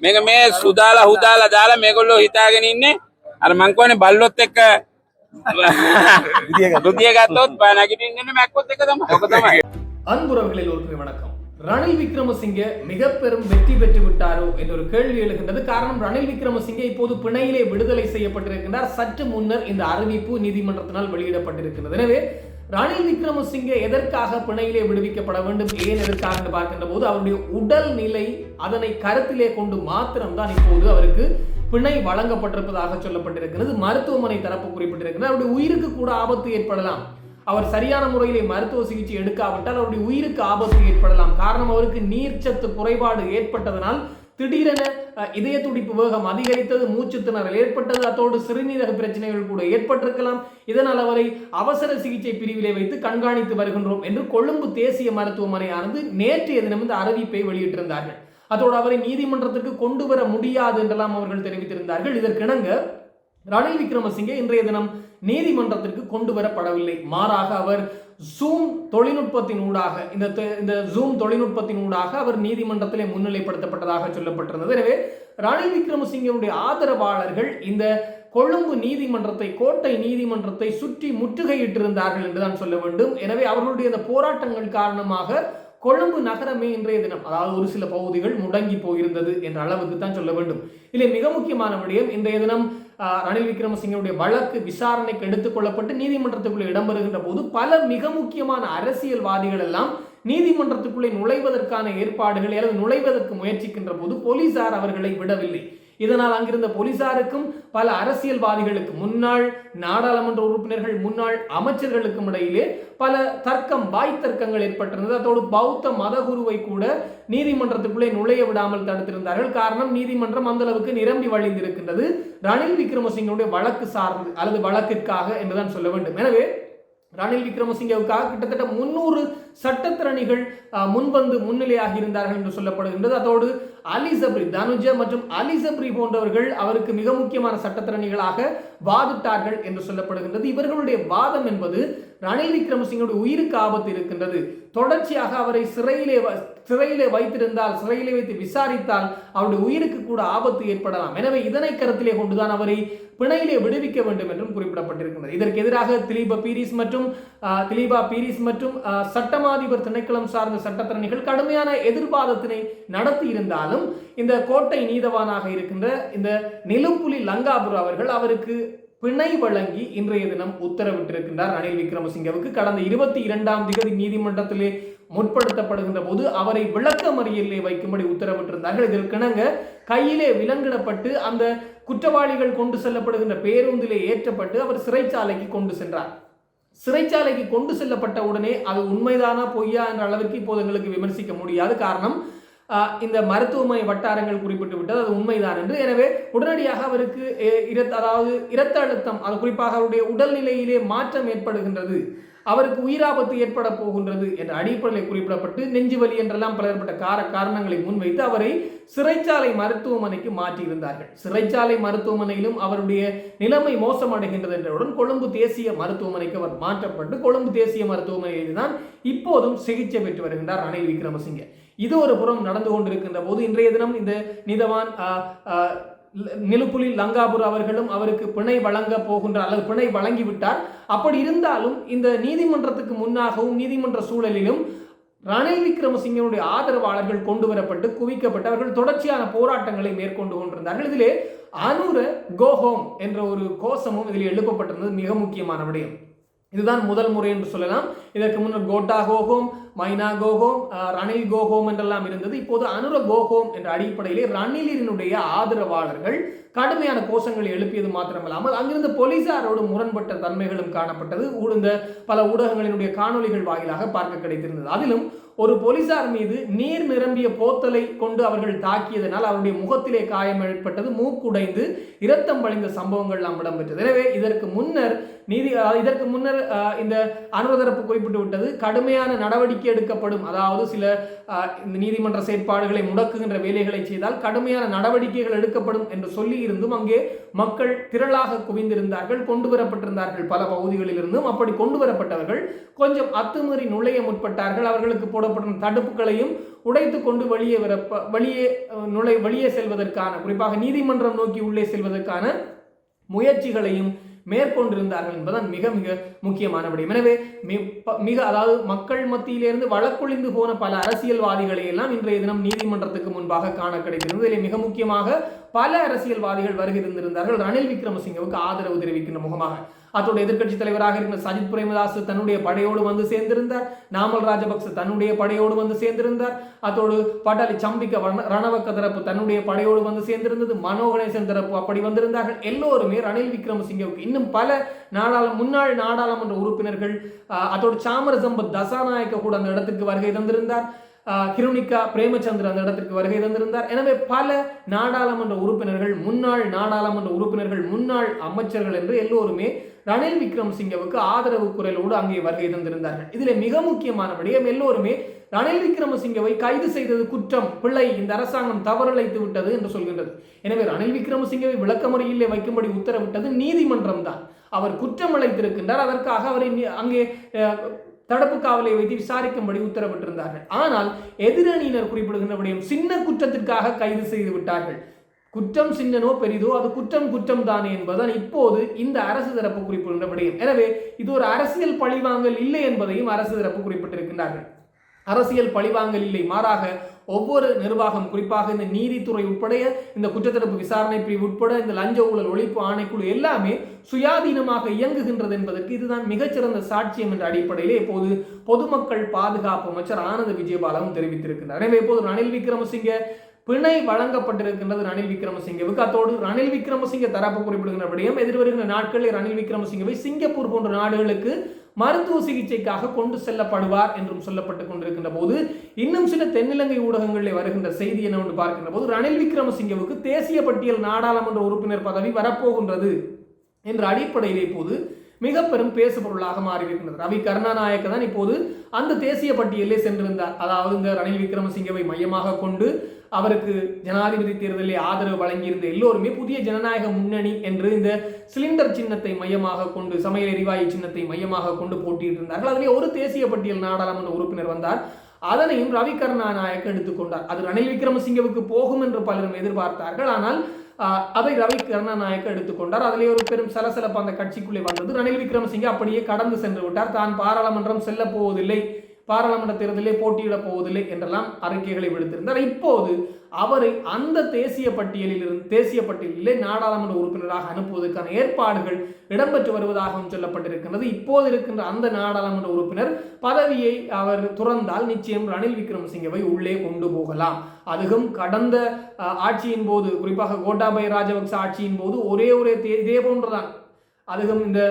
මේක මේ සුදාලා හුදාලා දාලා මේගොල්ලෝ හිතාගෙන ඉන්නේ අර මං කියන්නේ බල්ලොත් එක්ක රුදිය ගත්තොත් බය නැගිටින්නේ මැක්කොත් එක තමයි. ඔක තමයි. அன்புறவுகளில் ஒரு வணக்கம் ரணில் விக்ரமசிங்கே மிக பெரும் வெற்றி பெற்று விட்டாரோ என்ற ஒரு கேள்வி எழுகின்றது காரணம் ரணில் விக்ரமசிங்கே இப்போது பிணையிலே விடுதலை செய்யப்பட்டிருக்கின்றார் சற்று முன்னர் இந்த அறிவிப்பு நீதிமன்றத்தினால் வெளியிடப்பட்டிருக்கிறது எனவே ரணில் விக்ரமசிங்கே எதற்காக பிணையிலே விடுவிக்கப்பட வேண்டும்? ஏன் எதற்காக என்று பார்க்கின்ற போது அவருடைய உடல் நிலை அதனை கருத்திலே கொண்டு மாத்திரம்தான் இப்போது அவருக்கு பிணை வழங்கப்பட்டிருப்பதாக சொல்லப்பட்டிருக்கிறது. மருத்துவமனை தரப்பு குறிப்பிட்டிருக்கிறது. அவருடைய உயிருக்கு கூட ஆபத்து ஏற்படலாம். அவர் சரியான முறையிலே மருத்துவ சிகிச்சை எடுக்காவிட்டால் அவருடைய உயிருக்கு ஆபத்து ஏற்படலாம். காரணம் அவருக்கு நீர்ச்சத்து குறைபாடு ஏற்பட்டதனால் திடீரென இதய துடிப்பு வேகம் அதிகரித்தது மூச்சு திணறல் ஏற்பட்டது அத்தோடு சிறுநீரக பிரச்சனைகள் கூட ஏற்பட்டிருக்கலாம். இதனால் அவரை அவசர சிகிச்சை பிரிவிலே வைத்து கண்காணித்து வருகின்றோம் என்று கொழும்பு தேசிய மருத்துவமனையானது நேற்றைய தினம் இந்த அறிவிப்பை வெளியிட்டிருந்தார்கள். அதோடு அவரை நீதிமன்றத்திற்கு கொண்டு வர முடியாது என்றெல்லாம் அவர்கள் தெரிவித்திருந்தார்கள். இதற்கிணங்க ரணில் விக்ரமசிங்கே இன்றைய தினம் நீதிமன்றத்திற்கு கொண்டு வரப்படவில்லை. மாறாக அவர் ஜூம் தொழில்நுட்பத்தின் ஊடாக இந்த இந்த ஜூம் தொழில்நுட்பத்தின் ஊடாக அவர் நீதிமன்றத்திலே முன்னிலைப்படுத்தப்பட்டதாக சொல்லப்பட்டிருந்தது. எனவே ரணில் விக்ரமசிங்கனுடைய ஆதரவாளர்கள் இந்த கொழும்பு நீதிமன்றத்தை கோட்டை நீதிமன்றத்தை சுற்றி முற்றுகையிட்டிருந்தார்கள் என்றுதான் சொல்ல வேண்டும். எனவே அவர்களுடைய இந்த போராட்டங்கள் காரணமாக கொழும்பு நகரமே இன்றைய தினம். அதாவது ஒரு சில பகுதிகள் முடங்கி போயிருந்தது என்ற அளவுக்கு தான் சொல்ல வேண்டும். இதில் மிக முக்கியமான விடயம் இன்றைய தினம் ஆஹ், ரணில் விக்ரமசிங்கனுடைய வழக்கு விசாரணைக்கு எடுத்துக்கொள்ளப்பட்டு நீதிமன்றத்துக்குள்ளே இடம்பெறுகின்ற போது பல மிக முக்கியமான அரசியல்வாதிகள் எல்லாம் நீதிமன்றத்துக்குள்ளே நுழைவதற்கான ஏற்பாடுகளை அல்லது நுழைவதற்கு முயற்சிக்கின்ற போது போலீசார் அவர்களை விடவில்லை. இதனால் அங்கிருந்த போலீசாருக்கும் பல அரசியல்வாதிகளுக்கு முன்னாள் நாடாளுமன்ற உறுப்பினர்கள் முன்னாள் அமைச்சர்களுக்கும் இடையிலே பல தர்க்கம் வாய் தர்க்கங்கள் ஏற்பட்டிருந்தது. அதோடு பௌத்த மதகுருவை கூட நீதிமன்றத்துக்குள்ளே நுழைய விடாமல் தடுத்திருந்தார்கள். காரணம் நீதிமன்றம் அந்த அளவுக்கு நிரம்பி வழிந்திருக்கின்றது. ரணில் விக்ரமசிங்கனுடைய வழக்கு சார்ந்து அல்லது வழக்கிற்காக என்றுதான் சொல்ல வேண்டும். எனவே ரணில் விக்ரமசிங்கவுக்காக கிட்டத்தட்ட முன்னூறு சட்டத்திறனிகள் முன்வந்து முன்னிலையாக இருந்தார்கள் என்று சொல்லப்படுகின்றது. அதோடு அலி சப்ரி தனுஜ மற்றும் அலிசப்ரி போன்றவர்கள் அவருக்கு மிக முக்கியமான சட்டத்திறனிகளாக வாதிட்டார்கள் என்று சொல்லப்படுகின்றது. இவர்களுடைய வாதம் என்பது ரணில் விக்ரமசிங்கனுடைய உயிருக்கு ஆபத்து இருக்கின்றது. தொடர்ச்சியாக அவரை சிறையிலே சிறையிலே வைத்திருந்தால் சிறையிலே வைத்து விசாரித்தால் அவருடைய உயிருக்கு கூட ஆபத்து ஏற்படலாம். எனவே இதனை கருத்திலே கொண்டுதான் அவரை பிணையிலே விடுவிக்க வேண்டும் என்றும் குறிப்பிடப்பட்டிருக்கின்றது. இதற்கு எதிராக திலீப பீரிஸ் மற்றும் திலீபா பீரிஸ் மற்றும் சட்டமாதிபர் திணைக்களம் சார்ந்த சட்டத்தரணிகள் கடுமையான எதிர்வாதத்தினை நடத்தி இருந்தாலும் இந்த கோட்டை நீதவானாக இருக்கின்ற இந்த நிலுப்புலி லங்காபுர் அவர்கள் அவருக்கு பிணை வழங்கி இன்றைய தினம் உத்தரவிட்டிருக்கின்றார். ரணில் விக்ரமசிங்கவுக்கு கடந்த இருபத்தி இரண்டாம் திகதி நீதிமன்றத்திலே முற்படுத்தப்படுகின்ற போது அவரை விளக்கமறியலிலே வைக்கும்படி உத்தரவிட்டிருந்தார்கள். இதற்கிணங்க கையிலே விலங்கிடப்பட்டு அந்த குற்றவாளிகள் கொண்டு செல்லப்படுகின்ற பேருந்திலே ஏற்றப்பட்டு அவர் சிறைச்சாலைக்கு கொண்டு சென்றார். சிறைச்சாலைக்கு கொண்டு செல்லப்பட்ட உடனே அது உண்மைதானா பொய்யா என்ற அளவிற்கு இப்போது எங்களுக்கு விமர்சிக்க முடியாது. காரணம் ஆஹ், இந்த மருத்துவமனை வட்டாரங்கள் குறிப்பிட்டு விட்டது. அது உண்மைதான் என்று. எனவே உடனடியாக அவருக்கு இரத்த அதாவது இரத்த அழுத்தம் அது குறிப்பாக அவருடைய உடல்நிலையிலே மாற்றம் ஏற்படுகின்றது. அவருக்கு உயிராபத்து ஏற்பட போகின்றது என்ற அடிப்படையில் குறிப்பிடப்பட்டு நெஞ்சுவலி என்றெல்லாம் பலர்பட்ட கார காரணங்களை முன்வைத்து அவரை சிறைச்சாலை மருத்துவமனைக்கு மாற்றியிருந்தார்கள். சிறைச்சாலை மருத்துவமனையிலும் அவருடைய நிலைமை மோசமடைகின்றது என்றவுடன் கொழும்பு தேசிய மருத்துவமனைக்கு அவர் மாற்றப்பட்டு கொழும்பு தேசிய மருத்துவமனையில் தான் இப்போதும் சிகிச்சை பெற்று வருகின்றார் ரணில் விக்ரமசிங்கே. இது ஒரு புறம் நடந்து கொண்டிருக்கின்ற போது இன்றைய தினம் இந்த நிதவான் நிலுப்புலி லங்காபுர் அவர்களும் அவருக்கு பிணை வழங்க போகின்றார் அல்லது பிணை வழங்கிவிட்டார். அப்படி இருந்தாலும் இந்த நீதிமன்றத்துக்கு முன்னாகவும் நீதிமன்ற சூழலிலும் ரணில் விக்ரமசிங்கனுடைய ஆதரவாளர்கள் கொண்டு வரப்பட்டு குவிக்கப்பட்டு அவர்கள் தொடர்ச்சியான போராட்டங்களை மேற்கொண்டு கொண்டிருந்தார்கள். இதிலே அனுர கோஹோம் என்ற ஒரு கோஷமும் இதில் எழுப்பப்பட்டிருந்தது. மிக முக்கியமான விடயம். இதுதான் முதல் முறை என்று சொல்லலாம். இதற்கு முன்னர் கோட்டா கோகோம் மைனா கோகோம் ரணில் கோகோம் என்றெல்லாம் இருந்தது. இப்போது அனுர கோகோம் என்ற அடிப்படையிலே ரணிலினுடைய ஆதரவாளர்கள் கடுமையான கோஷங்களை எழுப்பியது மாத்திரமல்லாமல் அங்கிருந்த போலீசாரோடு முரண்பட்ட தன்மைகளும் காணப்பட்டது. ஊ- பல ஊடகங்களினுடைய காணொளிகள் வாயிலாக பார்க்க கிடைத்திருந்தது. அதிலும் ஒரு போலீசார் மீது நீர் நிரம்பிய போத்தலை கொண்டு அவர்கள் தாக்கியதனால் அவருடைய முகத்திலே காயம் ஏற்பட்டது. மூக்குடைந்து இரத்தம் வழிந்த சம்பவங்கள்லாம் இடம்பெற்றது. எனவே இதற்கு முன்னர் நீதி இதற்கு முன்னர் இந்த அனுரதரப்பு குறிப்பிட்டு விட்டது. கடுமையான நடவடிக்கை எடுக்கப்படும். அதாவது சில இந்த நீதிமன்ற செயற்பாடுகளை முடக்குகின்ற வேலைகளை செய்தால் கடுமையான நடவடிக்கைகள் எடுக்கப்படும் என்று சொல்லி இருந்தும் அங்கே மக்கள் திரளாக குவிந்திருந்தார்கள் கொண்டு வரப்பட்டிருந்தார்கள் பல பகுதிகளில் இருந்தும் அப்படி கொண்டு வரப்பட்டவர்கள் கொஞ்சம் அத்துமீறி நுழைய முற்பட்டார்கள். அவர்களுக்கு போடப்பட்ட தடுப்புகளையும் உடைத்து கொண்டு வெளியே வர வெளியே நுழை வெளியே செல்வதற்கான குறிப்பாக நீதிமன்றம் நோக்கி உள்ளே செல்வதற்கான முயற்சிகளையும் மேற்கொண்டிருந்தார்கள் என்பதுதான் மிக மிக முக்கியமான விடயம். எனவே மிக அதாவது மக்கள் மத்தியிலிருந்து வழக்கொழிந்து போன பல அரசியல்வாதிகளை எல்லாம் இன்றைய தினம் நீதிமன்றத்துக்கு முன்பாக காண கிடைக்கிறது இதில் மிக முக்கியமாக பல அரசியல்வாதிகள் வருகை தந்திருந்தார்கள். ரணில் விக்ரமசிங்கவுக்கு ஆதரவு தெரிவிக்கின்ற முகமாக அத்தோட எதிர்கட்சி தலைவராக இருக்கிற சஜித் பிரேமதாஸ் தன்னுடைய படையோடு வந்து சேர்ந்திருந்தார். நாமல் ராஜபக்ச தன்னுடைய படையோடு வந்து சேர்ந்திருந்தார். அத்தோடு பட்டாளி சம்பிக்க ரணவக்க தரப்பு தன்னுடைய படையோடு வந்து சேர்ந்திருந்தது. மனோ கணேசன் தரப்பு அப்படி வந்திருந்தார்கள். எல்லோருமே ரணில் விக்ரமசிங்கவுக்கு இன்னும் பல நாடாள முன்னாள் நாடாளுமன்ற உறுப்பினர்கள் அத்தோடு சாமர சம்பத் தசாநாயக்க கூட அந்த இடத்துக்கு வருகை தந்திருந்தார். கிருணிகா பிரேமச்சந்திர அந்த இடத்திற்கு வருகை தந்திருந்தார். எனவே பல நாடாளுமன்ற உறுப்பினர்கள் முன்னாள் நாடாளுமன்ற உறுப்பினர்கள் முன்னாள் அமைச்சர்கள் என்று எல்லோருமே ரணில் விக்ரமசிங்கவுக்கு ஆதரவு குரலோடு அங்கே வருகை தந்திருந்தார்கள். இதில் மிக முக்கியமான விடயம் எல்லோருமே ரணில் விக்ரமசிங்கவை கைது செய்தது குற்றம் பிள்ளை இந்த அரசாங்கம் தவறிழைத்து விட்டது என்று சொல்கின்றது. எனவே ரணில் விக்ரமசிங்கவை விளக்கமறியிலே வைக்கும்படி உத்தரவிட்டது நீதிமன்றம் தான். அவர் குற்றம் அழைத்திருக்கின்றார் அதற்காக அவரை அங்கே தடுப்பு காவலை வைத்து விசாரிக்கும்படி உத்தரவிட்டிருந்தார்கள். ஆனால் எதிரணியினர் குறிப்பிடுகின்ற விடயம் சின்ன குற்றத்திற்காக கைது செய்து விட்டார்கள். குற்றம் சின்னனோ பெரிதோ அது குற்றம் குற்றம் தானே என்பதுதான் இப்போது இந்த அரசு தரப்பு குறிப்பிடுகின்ற விடயம் எனவே இது ஒரு அரசியல் பழிவாங்கல் இல்லை என்பதையும் அரசு தரப்பு குறிப்பிட்டிருக்கின்றார்கள். அரசியல் பழிவாங்கல் இல்லை. மாறாக ஒவ்வொரு நிர்வாகம் குறிப்பாக இந்த நீதித்துறை உட்பட இந்த குற்றத்தடுப்பு விசாரணை பிரிவு உட்பட இந்த லஞ்ச ஊழல் ஒழிப்பு ஆணைக்குழு எல்லாமே சுயாதீனமாக இயங்குகின்றது என்பதற்கு இதுதான் மிகச்சிறந்த சாட்சியம் என்ற அடிப்படையிலே இப்போது பொதுமக்கள் பாதுகாப்பு அமைச்சர் ஆனந்த விஜயபாலவும் தெரிவித்திருக்கிறார் எனவே இப்போது ரணில் விக்ரமசிங்க பிணை வழங்கப்பட்டிருக்கின்றது ரணில் விக்ரமசிங்கவுக்கு. அத்தோடு ரணில் விக்ரமசிங்க தரப்பு குறிப்பிடுகின்ற விடயம் எதிர்வருகின்ற நாட்களில் ரணில் விக்ரமசிங்கவை சிங்கப்பூர் போன்ற நாடுகளுக்கு மருத்துவ சிகிச்சைக்காக கொண்டு செல்லப்படுவார் என்றும் சொல்லப்பட்டுக் கொண்டிருக்கின்ற போது இன்னும் சில தென்னிலங்கை ஊடகங்களில் வருகின்ற செய்தி என்னவென்று பார்க்கின்ற போது ரணில் விக்ரமசிங்கவுக்கு தேசிய பட்டியல் நாடாளுமன்ற உறுப்பினர் பதவி வரப்போகின்றது என்ற அடிப்படையில் இப்போது மிக பெரும் பேசுபொருளாக மாறியிருக்கின்றது. ரவி கருணாநாயக்க தான் இப்போது அந்த தேசிய பட்டியலே சென்றிருந்தார். அதாவது இந்த ரணில் விக்ரமசிங்கவை மையமாக கொண்டு அவருக்கு ஜனாதிபதி தேர்தலில் ஆதரவு வழங்கியிருந்த எல்லோருமே புதிய ஜனநாயக முன்னணி என்று இந்த சிலிண்டர் சின்னத்தை மையமாக கொண்டு சமையல் எரிவாயு சின்னத்தை மையமாக கொண்டு போட்டியிட்டு இருந்தார்கள் அதிலே ஒரு தேசிய பட்டியல் நாடாளுமன்ற உறுப்பினர் வந்தார். அதனையும் ரவி கருணாநாயக் எடுத்துக்கொண்டார் அது ரணில் விக்ரமசிங்கவுக்கு போகும் என்று பலரும் எதிர்பார்த்தார்கள். ஆனால் அதை ரவி கருணாநாயக்க எடுத்துக்கொண்டார் அதிலே ஒரு பெரும் சலசலப்பு அந்த கட்சிக்குள்ளே வந்தது. ரணில் விக்ரமசிங்கே அப்படியே கடந்து சென்று விட்டார். தான் பாராளுமன்றம் செல்ல போவதில்லை. பாராளுமன்ற தேர்தலிலே போட்டியிடப் போவதில்லை என்றெல்லாம் அறிக்கைகளை விடுத்திருந்தார். இப்போது அவரை அந்த தேசிய பட்டியலில் இருந்து தேசிய பட்டியலிலே நாடாளுமன்ற உறுப்பினராக அனுப்புவதற்கான ஏற்பாடுகள் இடம்பெற்று வருவதாகவும் சொல்லப்பட்டிருக்கின்றது. இப்போது இருக்கின்ற அந்த நாடாளுமன்ற உறுப்பினர் பதவியை அவர் துறந்தால் நிச்சயம் ரணில் விக்ரமசிங்கவை உள்ளே கொண்டு போகலாம். அதுவும் கடந்த ஆட்சியின் போது குறிப்பாக கோட்டாபய ராஜபக்ச ஆட்சியின் போது ஒரே ஒரே தே- இதே போன்றுதான். அதுவும் இந்த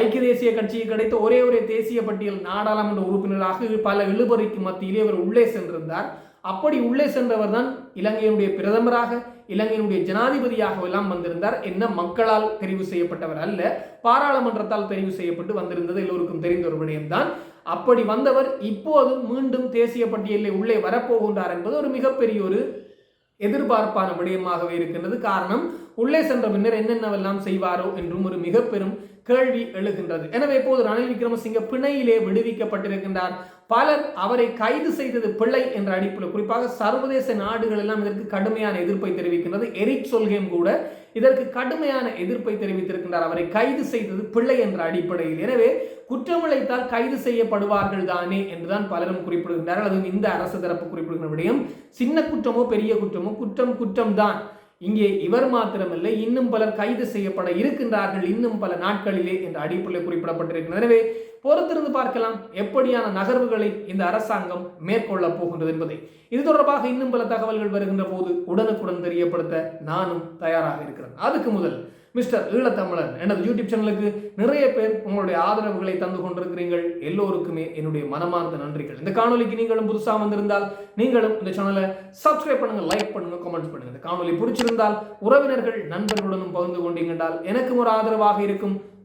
ஐக்கிய தேசிய கட்சிக்கு கிடைத்த ஒரே ஒரே தேசிய பட்டியல் நாடாளுமன்ற உறுப்பினராக பல இழுபறிக்கு மத்தியிலே அவர் உள்ளே சென்றிருந்தார். அப்படி உள்ளே சென்றவர் தான் இலங்கையினுடைய பிரதமராக இலங்கையினுடைய ஜனாதிபதியாக எல்லாம் வந்திருந்தார். என்ன மக்களால் தெரிவு செய்யப்பட்டவர் அல்ல பாராளுமன்றத்தால் தெரிவு செய்யப்பட்டு வந்திருந்தது எல்லோருக்கும் தெரிந்த ஒரு விடயம்தான். அப்படி வந்தவர் இப்போது மீண்டும் தேசிய பட்டியலில் உள்ளே வரப்போகின்றார் என்பது ஒரு மிகப்பெரிய ஒரு எதிர்பார்ப்பான விடயமாகவே இருக்கின்றது. காரணம் உள்ளே சென்ற பின்னர் என்னென்னவெல்லாம் செய்வாரோ என்றும் ஒரு மிக பெரும் கேள்வி எழுகின்றது. எனவே இப்போது ரணில் விக்ரமசிங்க பிணையிலே விடுவிக்கப்பட்டிருக்கின்றார். பலர் அவரை கைது செய்தது பிள்ளை என்ற அடிப்பில் குறிப்பாக சர்வதேச நாடுகள் எல்லாம் இதற்கு கடுமையான எதிர்ப்பை தெரிவிக்கின்றது. எரிக் சொல்கேம் கூட இதற்கு கடுமையான எதிர்ப்பை தெரிவித்திருக்கின்றார். அவரை கைது செய்தது பிள்ளை என்ற அடிப்படையில். எனவே குற்றமிழைத்தால் கைது செய்யப்படுவார்கள் தானே என்றுதான் பலரும் குறிப்பிடுகின்றார்கள். அதுவும் இந்த அரசு தரப்பு குறிப்பிடுகிற விடயம். சின்ன குற்றமோ பெரிய குற்றமோ குற்றம் குற்றம் தான் இங்கே இவர் மாத்திரமில்லை இன்னும் பலர் கைது செய்யப்பட இருக்கின்றார்கள் இன்னும் பல நாட்களிலே என்ற அடிப்படையில் குறிப்பிடப்பட்டிருக்கிறது எனவே பொறுத்திருந்து பார்க்கலாம் எப்படியான நகர்வுகளை இந்த அரசாங்கம் மேற்கொள்ளப் போகின்றது என்பதை. இது தொடர்பாக இன்னும் பல தகவல்கள் வருகின்ற போது உடனுக்குடன் தெரியப்படுத்த நானும் தயாராக இருக்கிறேன். அதுக்கு முதல் மிஸ்டர் ஈழத்தமிழன் எனது யூடியூப் சேனலுக்கு நிறைய பேர் உங்களுடைய ஆதரவுகளை தந்து கொண்டிருக்கிறீர்கள். எல்லோருக்குமே என்னுடைய மனமார்ந்த நன்றிகள். இந்த காணொலிக்கு நீங்களும் புதுசாக வந்திருந்தால் நீங்களும் இந்த சேனலை சப்ஸ்கிரைப் பண்ணுங்க லைக் பண்ணுங்க கமெண்ட் பண்ணுங்க. இந்த காணொலி பிடிச்சிருந்தால் உறவினர்கள் நண்பர்களுடனும் பகிர்ந்து கொண்டீங்கன்றால் எனக்கும் ஒரு ஆதரவாக இருக்கும்.